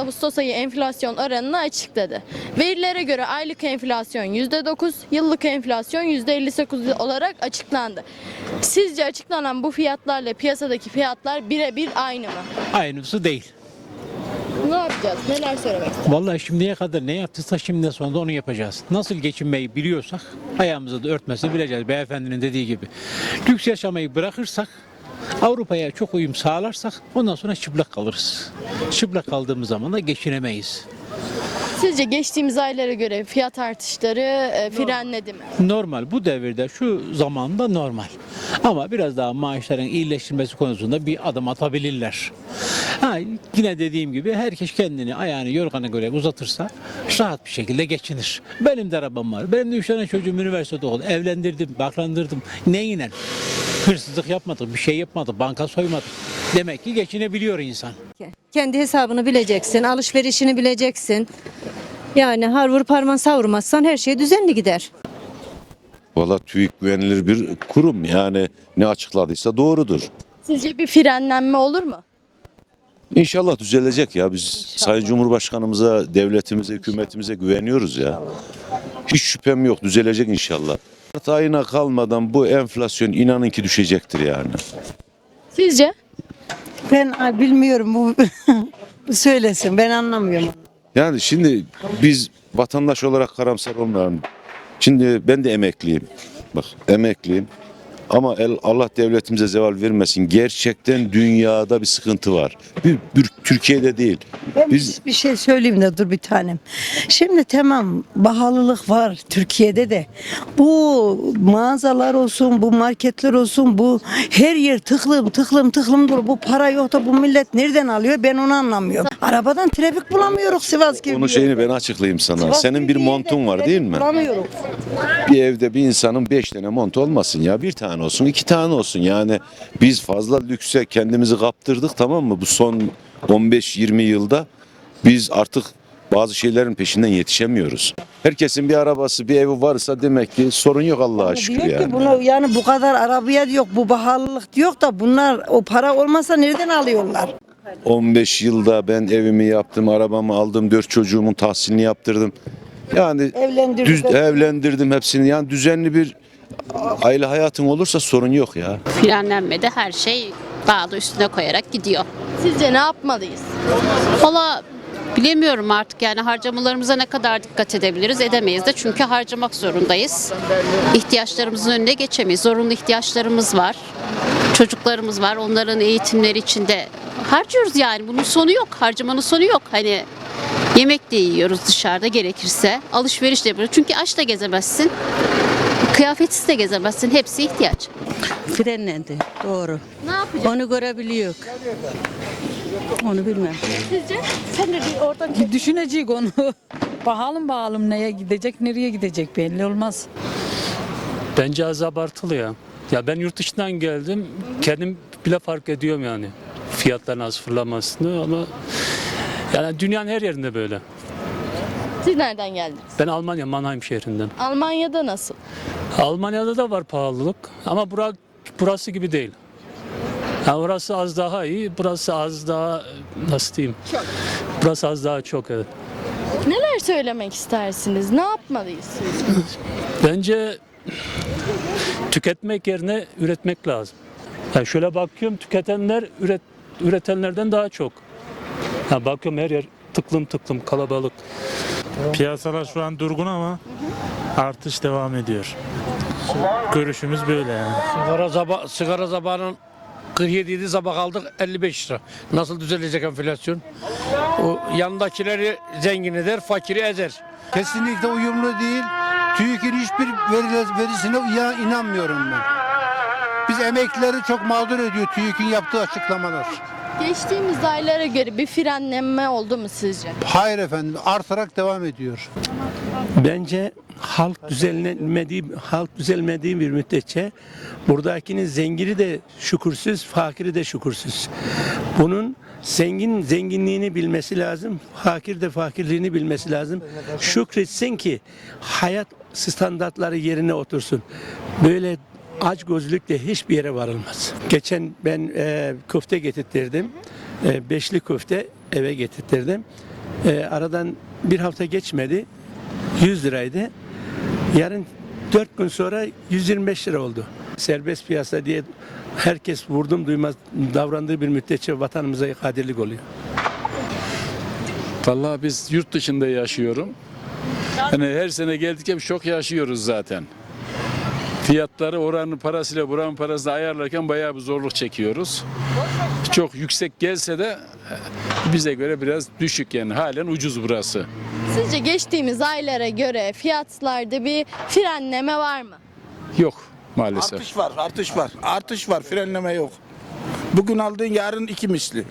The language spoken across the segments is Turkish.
Ağustos ayı enflasyon oranını açıkladı. Verilere göre aylık enflasyon %9, yıllık enflasyon %58 olarak açıklandı. Sizce açıklanan bu fiyatlarla piyasadaki fiyatlar birebir aynı mı? Aynısı değil. Ne yapacağız? Neler söylemek istersiniz? Vallahi şimdiye kadar ne yaptıysa şimdiden sonra da onu yapacağız. Nasıl geçinmeyi biliyorsak ayağımızı da örtmesini bileceğiz. Beyefendinin dediği gibi. Lüks yaşamayı bırakırsak Avrupa'ya çok uyum sağlarsak ondan sonra çıplak kalırız. Çıplak kaldığımız zaman da geçinemeyiz. Sizce geçtiğimiz aylara göre fiyat artışları e, frenledi mi? Normal bu devirde şu zamanda normal. Ama biraz daha maaşların iyileştirilmesi konusunda bir adım atabilirler. Ha, yine dediğim gibi herkes kendini ayağını yorgana göre uzatırsa rahat bir şekilde geçinir. Benim de arabam var. Benim de üç tane çocuğum üniversitede oldu. Evlendirdim, baklandırdım. Neyle? Hırsızlık yapmadık, bir şey yapmadık, banka soymadık. Demek ki geçinebiliyor insan. Kendi hesabını bileceksin, alışverişini bileceksin. Yani har vur parmağın savurmazsan her şey düzenli gider. Valla TÜİK güvenilir bir kurum yani ne açıkladıysa doğrudur. Sizce bir frenlenme olur mu? İnşallah düzelecek ya biz Sayın Cumhurbaşkanımıza, devletimize, hükümetimize güveniyoruz ya. Hiç şüphem yok düzelecek inşallah. Mart ayına kalmadan bu enflasyon inanın ki düşecektir yani. Sizce? Ben ay, bilmiyorum bu bu söylesin ben anlamıyorum. Yani şimdi biz vatandaş olarak karamsar olmayalım. Şimdi ben de emekliyim. Bak emekliyim. Ama el, Allah devletimize zeval vermesin. Gerçekten dünyada bir sıkıntı var. Bir, bir Türkiye'de değil. Ben Biz bir şey söyleyeyim de dur bir tanem. Şimdi tamam pahalılık var Türkiye'de de. Bu mağazalar olsun, bu marketler olsun, bu her yer tıklım tıklım tıklım dolu. Bu para yok da bu millet nereden alıyor ben onu anlamıyorum. Arabadan trafik bulamıyoruz Sivas gibi. onun şeyini ben açıklayayım sana. Sivas Senin bir montun var değil mi? Bulamıyoruz. Bir evde bir insanın beş tane mont olmasın ya. Bir tane olsun, iki tane olsun. Yani biz fazla lükse kendimizi kaptırdık tamam mı? Bu son 15-20 yılda biz artık bazı şeylerin peşinden yetişemiyoruz. Herkesin bir arabası, bir evi varsa demek ki sorun yok Allah'a şükür diyor ki yani. bunu yani bu kadar arabaya yok bu pahalılık diyor da bunlar o para olmasa nereden alıyorlar? 15 yılda ben evimi yaptım, arabamı aldım, dört çocuğumun tahsilini yaptırdım. Yani Evlendirdik. düz, evlendirdim hepsini. Yani düzenli bir aile hayatın olursa sorun yok ya. frenlenmede her şey daha da üstüne koyarak gidiyor. Sizce ne yapmalıyız? Valla bilemiyorum artık yani harcamalarımıza ne kadar dikkat edebiliriz edemeyiz de çünkü harcamak zorundayız. İhtiyaçlarımızın önüne geçemeyiz. Zorunlu ihtiyaçlarımız var. Çocuklarımız var. Onların eğitimleri için de harcıyoruz yani. Bunun sonu yok. Harcamanın sonu yok. Hani yemek de yiyoruz dışarıda gerekirse. Alışveriş de yapıyoruz. Çünkü aç da gezemezsin. Kıyafetsiz de gezemezsin. Hepsi ihtiyaç. Frenlendi. Doğru. Ne yapacağız? Onu görebiliyor. Onu bilmem. Sizce? Sen de bir oradan Düşünecek onu. Bakalım bakalım neye gidecek, nereye gidecek belli olmaz. Bence az abartılı ya. Ya ben yurt dışından geldim. Kendim bile fark ediyorum yani. Fiyatların az fırlamasını ama yani dünyanın her yerinde böyle. Siz nereden geldiniz? Ben Almanya Mannheim şehrinden. Almanya'da nasıl? Almanya'da da var pahalılık ama bura, burası gibi değil. Yani orası az daha iyi, burası az daha nasıl diyeyim? Burası az daha çok evet. Neler söylemek istersiniz? Ne yapmalıyız? Bence tüketmek yerine üretmek lazım. Yani şöyle bakıyorum tüketenler üret, üretenlerden daha çok. Ha bakıyorum her yer tıklım tıklım kalabalık. Piyasalar şu an durgun ama artış devam ediyor. Görüşümüz böyle yani. Sigara, zaba, sigara zabanın 47 idi sabah aldık 55 lira. Nasıl düzelecek enflasyon? O yandakileri zengin eder, fakiri ezer. Kesinlikle uyumlu değil. TÜİK'in hiçbir veri- verisine ya- inanmıyorum ben. Biz emeklileri çok mağdur ediyor TÜİK'in yaptığı açıklamalar. Geçtiğimiz aylara göre bir frenlenme oldu mu sizce? Hayır efendim artarak devam ediyor. Bence halk düzelmediği halk düzelmediği bir müddetçe buradakinin zengini de şükürsüz, fakiri de şükürsüz. Bunun zengin zenginliğini bilmesi lazım, fakir de fakirliğini bilmesi lazım. Şükretsin ki hayat standartları yerine otursun. Böyle aç gözlükle hiçbir yere varılmaz. Geçen ben e, köfte getirttirdim. E, beşli köfte eve getirttirdim. Ee, aradan bir hafta geçmedi. 100 liraydı. Yarın 4 gün sonra 125 lira oldu. Serbest piyasa diye herkes vurdum duymaz davrandığı bir müddetçe vatanımıza kadirlik oluyor. Vallahi biz yurt dışında yaşıyorum. Hani her sene geldikçe çok yaşıyoruz zaten. Fiyatları oranın parasıyla buranın parasını ayarlarken bayağı bir zorluk çekiyoruz. Çok yüksek gelse de e, bize göre biraz düşük yani halen ucuz burası. Sizce geçtiğimiz aylara göre fiyatlarda bir frenleme var mı? Yok maalesef. Artış var, artış var. Artış var, frenleme yok. Bugün aldığın yarın iki misli.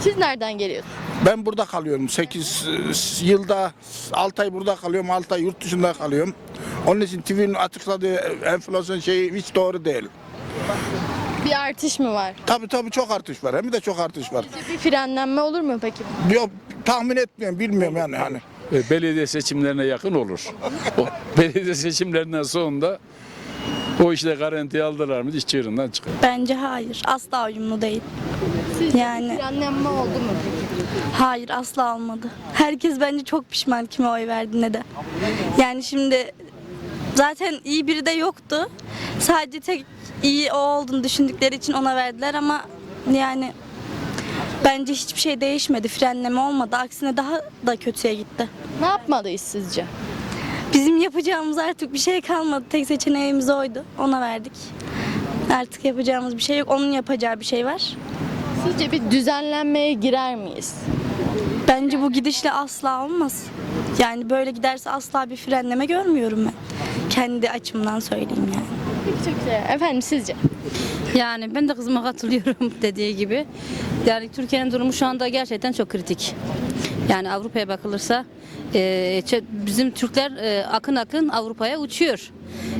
Siz nereden geliyorsunuz? Ben burada kalıyorum. 8 yılda 6 ay burada kalıyorum, 6 ay yurt dışında kalıyorum. Onun için TV'nin açıkladığı enflasyon şeyi hiç doğru değil. Bir artış mı var? Tabii tabii çok artış var. Hem de çok artış var. Sizce bir frenlenme olur mu peki? Yok tahmin etmiyorum, bilmiyorum yani hani. E, Belediye seçimlerine yakın olur. O belediye seçimlerinden sonra o işte garanti aldılar mı iş çığırından çıkar. Bence hayır. Asla uyumlu değil. Sizce Yani- bir frenlenme oldu mu peki? Hayır asla olmadı. Herkes bence çok pişman kime oy verdiğine de. Yani şimdi zaten iyi biri de yoktu. Sadece tek iyi o olduğunu düşündükleri için ona verdiler ama yani bence hiçbir şey değişmedi. Frenleme olmadı. Aksine daha da kötüye gitti. Ne yapmalıyız sizce? Bizim yapacağımız artık bir şey kalmadı. Tek seçeneğimiz oydu. Ona verdik. Artık yapacağımız bir şey yok. Onun yapacağı bir şey var. Sizce bir düzenlenmeye girer miyiz? Bence bu gidişle asla olmaz. Yani böyle giderse asla bir frenleme görmüyorum ben. Kendi açımdan söyleyeyim yani. Peki çok güzel. Efendim sizce? Yani ben de kızıma katılıyorum dediği gibi. Yani Türkiye'nin durumu şu anda gerçekten çok kritik. Yani Avrupa'ya bakılırsa e, bizim Türkler e, akın akın Avrupa'ya uçuyor.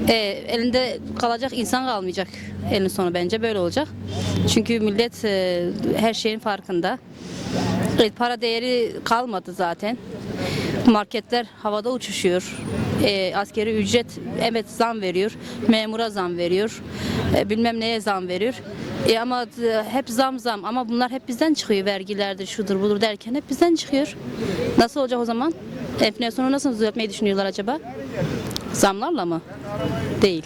E, elinde kalacak insan kalmayacak elin sonu bence böyle olacak. Çünkü millet e, her şeyin farkında. E, para değeri kalmadı zaten. Marketler havada uçuşuyor. E, askeri ücret evet zam veriyor. Memura zam veriyor. E, bilmem neye zam veriyor. E, ama e, hep zam zam ama bunlar hep bizden çıkıyor. Vergilerdir şudur budur derken hep bizden çıkıyor. Nasıl olacak o zaman? Enflasyonu nasıl düzeltmeyi düşünüyorlar acaba? Zamlarla mı? Değil.